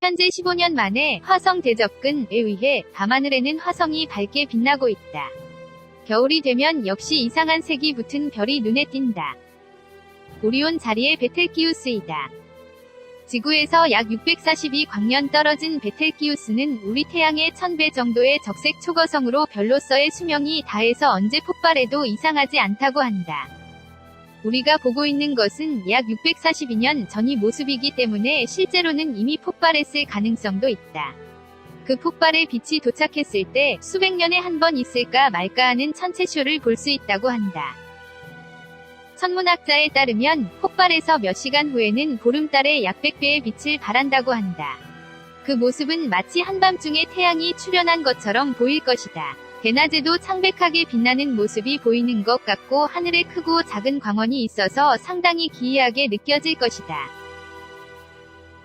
현재 15년 만에 화성 대접근에 의해 밤하늘에는 화성이 밝게 빛나고 있다. 겨울이 되면 역시 이상한 색이 붙은 별이 눈에 띈다. 오리온 자리의 베텔기우스이다. 지구에서 약 642광년 떨어진 베텔기우스는 우리 태양의 1000배 정도의 적색 초거성으로 별로서의 수명이 다해서 언제 폭발해도 이상하지 않다고 한다. 우리가 보고 있는 것은 약 642년 전이 모습이기 때문에 실제로는 이미 폭발했을 가능성도 있다. 그 폭발의 빛이 도착했을 때 수백 년에 한 번 있을까 말까 하는 천체쇼를 볼 수 있다고 한다. 천문학자에 따르면 폭발에서 몇 시간 후에는 보름달의 약 100배의 빛을 발한다고 한다. 그 모습은 마치 한밤중에 태양이 출현한 것처럼 보일 것이다. 대낮에도 창백하게 빛나는 모습이 보이는 것 같고 하늘에 크고 작은 광원이 있어서 상당히 기이하게 느껴질 것이다.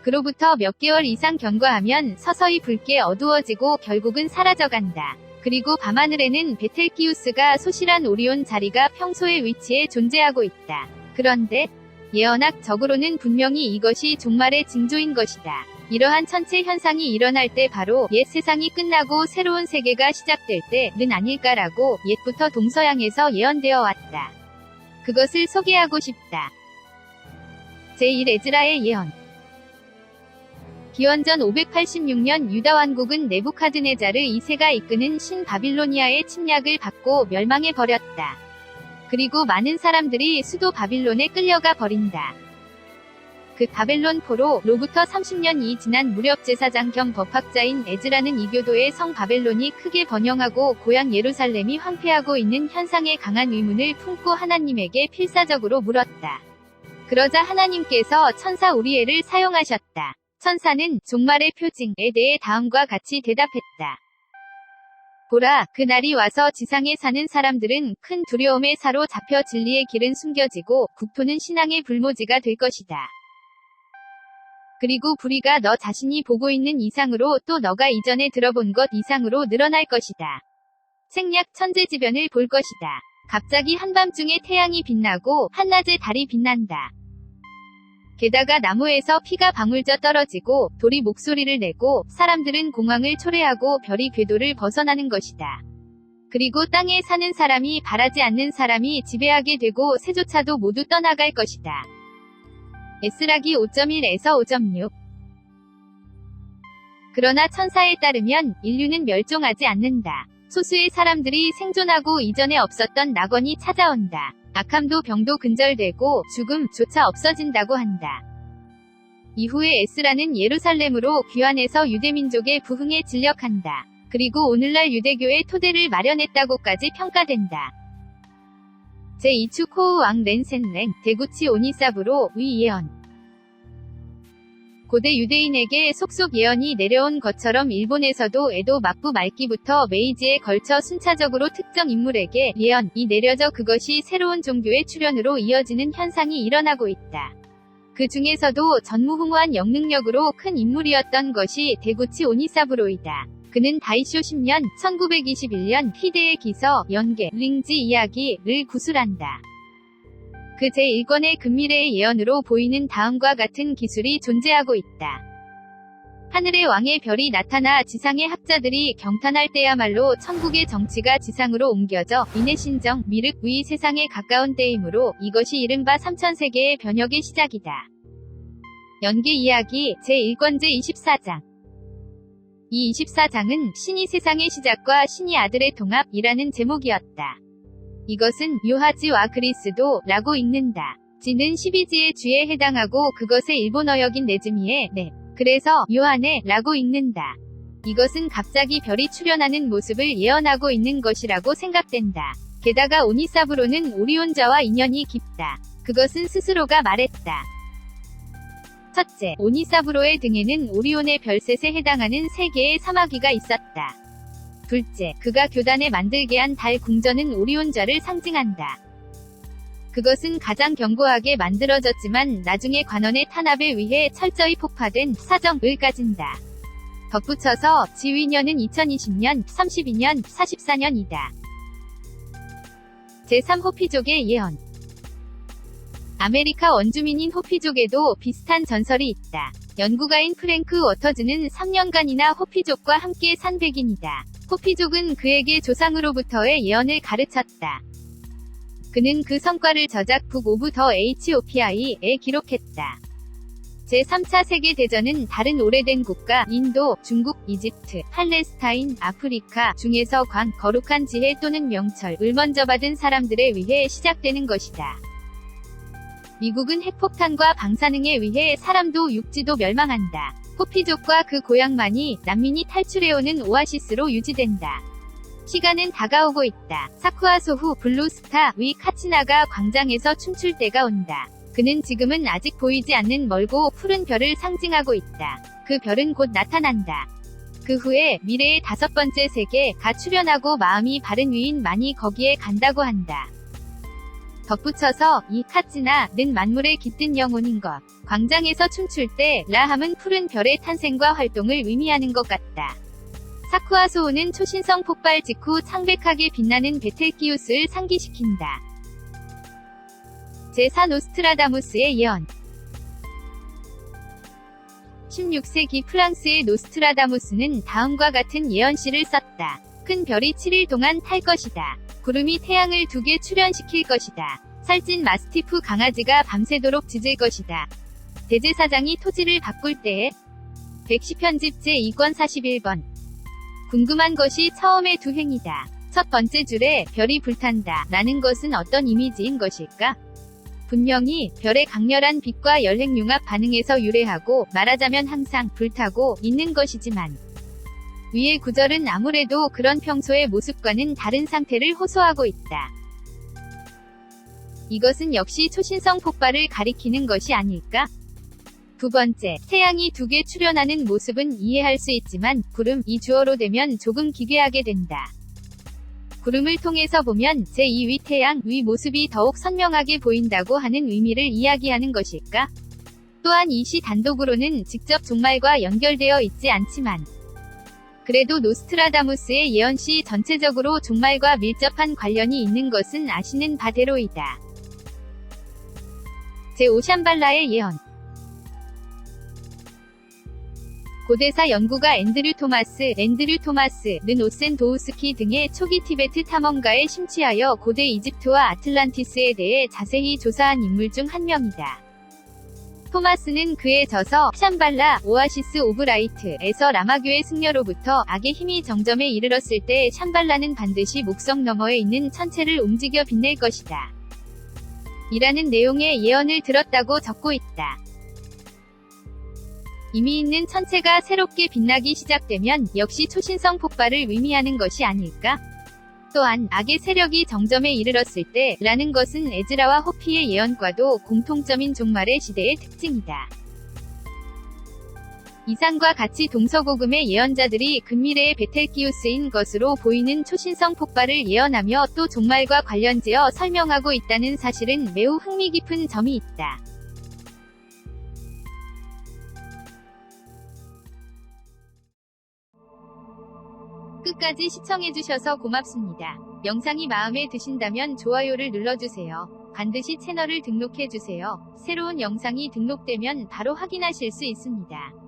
그로부터 몇 개월 이상 경과하면 서서히 붉게 어두워지고 결국은 사라져간다. 그리고 밤하늘에는 베텔기우스가 소실한 오리온 자리가 평소의 위치에 존재하고 있다. 그런데 예언학 적으로는 분명히 이것이 종말의 징조인 것이다. 이러한 천체 현상이 일어날 때 바로 옛 세상이 끝나고 새로운 세계가 시작될 때는 아닐까라고 옛부터 동서양에서 예언되어 왔다. 그것을 소개하고 싶다. 제1 에즈라의 예언 기원전 586년 유다 왕국은 네부카드네자르 2세가 이끄는 신바빌로니아의 침략을 받고 멸망해 버렸다. 그리고 많은 사람들이 수도 바빌론에 끌려가 버린다. 그 바벨론 포로 로부터 30년이 지난 무렵 제사장 겸 법학자인 에즈라는 이교도의 성 바벨론이 크게 번영하고 고향 예루살렘이 황폐하고 있는 현상에 강한 의문을 품고 하나님에게 필사적으로 물었다. 그러자 하나님께서 천사 우리엘을 사용하셨다. 천사는 종말의 표징에 대해 다음과 같이 대답했다. 보라, 그날이 와서 지상에 사는 사람들은 큰 두려움에 사로잡혀 진리의 길은 숨겨지고 국토는 신앙의 불모지가 될 것이다. 그리고 불의가 너 자신이 보고 있는 이상으로 또 너가 이전에 들어본 것 이상으로 늘어날 것이다. 생략 천재지변을 볼 것이다. 갑자기 한밤중에 태양이 빛나고 한낮에 달이 빛난다. 게다가 나무에서 피가 방울져 떨어지고 돌이 목소리를 내고 사람들은 공황을 초래하고 별이 궤도를 벗어나는 것이다. 그리고 땅에 사는 사람이 바라지 않는 사람이 지배하게 되고 새조차도 모두 떠나갈 것이다. 에스라기 5.1에서 5.6 그러나 천사에 따르면 인류는 멸종하지 않는다. 소수의 사람들이 생존하고 이전에 없었던 낙원이 찾아온다. 악함도 병도 근절되고 죽음조차 없어진다고 한다. 이후에 에스라는 예루살렘으로 귀환해서 유대민족의 부흥에 진력한다. 그리고 오늘날 유대교의 토대를 마련했다고까지 평가된다. 제2추 코우 왕 렌센렌, 대구치 오니사브로 의 예언 고대 유대인에게 속속 예언이 내려온 것처럼 일본에서도 에도 막부 말기부터 메이지에 걸쳐 순차적으로 특정 인물에게 예언이 내려져 그것이 새로운 종교의 출현으로 이어지는 현상이 일어나고 있다. 그 중에서도 전무후무한 영능력으로 큰 인물이었던 것이 대구치 오니사브로이다. 그는 다이쇼 10년 1921년 희대의 기서 연계 링지 이야기를 구술한다. 그 제1권의 근미래의 예언으로 보이는 다음과 같은 기술이 존재하고 있다. 하늘의 왕의 별이 나타나 지상의 학자들이 경탄할 때야말로 천국의 정치가 지상으로 옮겨져 인해 신정, 미륵, 위 세상에 가까운 때이므로 이것이 이른바 삼천세계의 변혁의 시작이다. 연계 이야기 제1권 제24장 이 24장은 신이 세상의 시작과 신이 아들의 통합이라는 제목이었다. 이것은 요하지와 그리스도 라고 읽는다. 지는 12지의 주에 해당하고 그것의 일본어역인 네즈미에 네. 그래서 요한에 라고 읽는다. 이것은 갑자기 별이 출현하는 모습을 예언하고 있는 것이라고 생각된다. 게다가 오니사브로는 오리온자와 인연이 깊다. 그것은 스스로가 말했다. 첫째, 오니사브로의 등에는 오리온의 별셋에 해당하는 세 개의 사마귀가 있었다. 둘째, 그가 교단에 만들게 한 달 궁전은 오리온자를 상징한다. 그것은 가장 견고하게 만들어졌지만 나중에 관원의 탄압에 의해 철저히 폭파된 사정을 가진다. 덧붙여서 지휘년은 2020년, 32년, 44년이다. 제3호피족의 예언 아메리카 원주민인 호피족에도 비슷한 전설이 있다. 연구가인 프랭크 워터즈는 3년간이나 호피족과 함께 산 백인이다. 호피족은 그에게 조상으로부터의 예언을 가르쳤다. 그는 그 성과를 저작 북 오브 더 HOPI에 기록했다. 제3차 세계대전은 다른 오래된 국가, 인도, 중국, 이집트, 팔레스타인, 아프리카 중에서 광, 거룩한 지혜 또는 명철을 먼저 받은 사람들에 의해 시작되는 것이다. 미국은 핵폭탄과 방사능에 의해 사람도 육지도 멸망한다. 호피족과 그 고향만이 난민이 탈출해오는 오아시스로 유지된다. 시간은 다가오고 있다. 사쿠아 소후 블루스타 위 카치나가 광장에서 춤출 때가 온다. 그는 지금은 아직 보이지 않는 멀고 푸른 별을 상징하고 있다. 그 별은 곧 나타난다. 그 후에 미래의 다섯 번째 세계가 출현하고 마음이 바른 위인만이 거기에 간다고 한다. 덧붙여서 이 카츠나 는 만물의 깃든 영혼인 것. 광장에서 춤출 때 라함은 푸른 별의 탄생과 활동을 의미하는 것 같다. 사쿠아 소우는 초신성 폭발 직후 창백하게 빛나는 베텔기우스를 상기시킨다. 제4 노스트라다무스의 예언 16세기 프랑스의 노스트라다무스는 다음과 같은 예언시를 썼다. 큰 별이 7일 동안 탈 것이다. 구름이 태양을 두 개 출현시킬 것이다. 살찐 마스티프 강아지가 밤새도록 짖을 것이다. 대제사장이 토지를 바꿀 때에 110편집 제2권 41번 궁금한 것이 처음의 두 행이다. 첫 번째 줄에 별이 불탄다 라는 것은 어떤 이미지인 것일까? 분명히 별의 강렬한 빛과 열핵융합 반응에서 유래하고 말하자면 항상 불타고 있는 것이지만 위의 구절은 아무래도 그런 평소의 모습과는 다른 상태를 호소하고 있다. 이것은 역시 초신성 폭발을 가리키는 것이 아닐까? 두 번째, 태양이 두 개 출현하는 모습은 이해할 수 있지만 구름 이 주어로 되면 조금 기괴하게 된다. 구름을 통해서 보면 제2위 태양 위 모습이 더욱 선명하게 보인다고 하는 의미를 이야기하는 것일까? 또한 이 시 단독으로는 직접 종말과 연결되어 있지 않지만 그래도 노스트라다무스의 예언시 전체적으로 종말과 밀접한 관련이 있는 것은 아시는 바대로이다. 제5샴발라의 예언 고대사 연구가 앤드류 토마스, 앤드류 토마스 는 오센 도우스키 등의 초기 티베트 탐험가에 심취하여 고대 이집트와 아틀란티스에 대해 자세히 조사한 인물 중 한 명이다. 토마스는 그의 저서 샴발라 오아시스 오브 라이트에서 라마교의 승려로부터 악의 힘이 정점에 이르렀을 때 샴발라는 반드시 목성 너머에 있는 천체를 움직여 빛낼 것이다. 이라는 내용의 예언을 들었다고 적고 있다. 이미 있는 천체가 새롭게 빛나기 시작되면 역시 초신성 폭발을 의미하는 것이 아닐까? 또한 악의 세력이 정점에 이르렀을 때 라는 것은 에즈라와 호피의 예언과도 공통점인 종말의 시대의 특징이다. 이상과 같이 동서고금의 예언자들이 근미래의 베텔기우스인 것으로 보이는 초신성 폭발을 예언하며 또 종말과 관련지어 설명하고 있다는 사실은 매우 흥미 깊은 점이 있다. 끝까지 시청해주셔서 고맙습니다. 영상이 마음에 드신다면 좋아요를 눌러주세요. 반드시 채널을 등록해주세요. 새로운 영상이 등록되면 바로 확인하실 수 있습니다.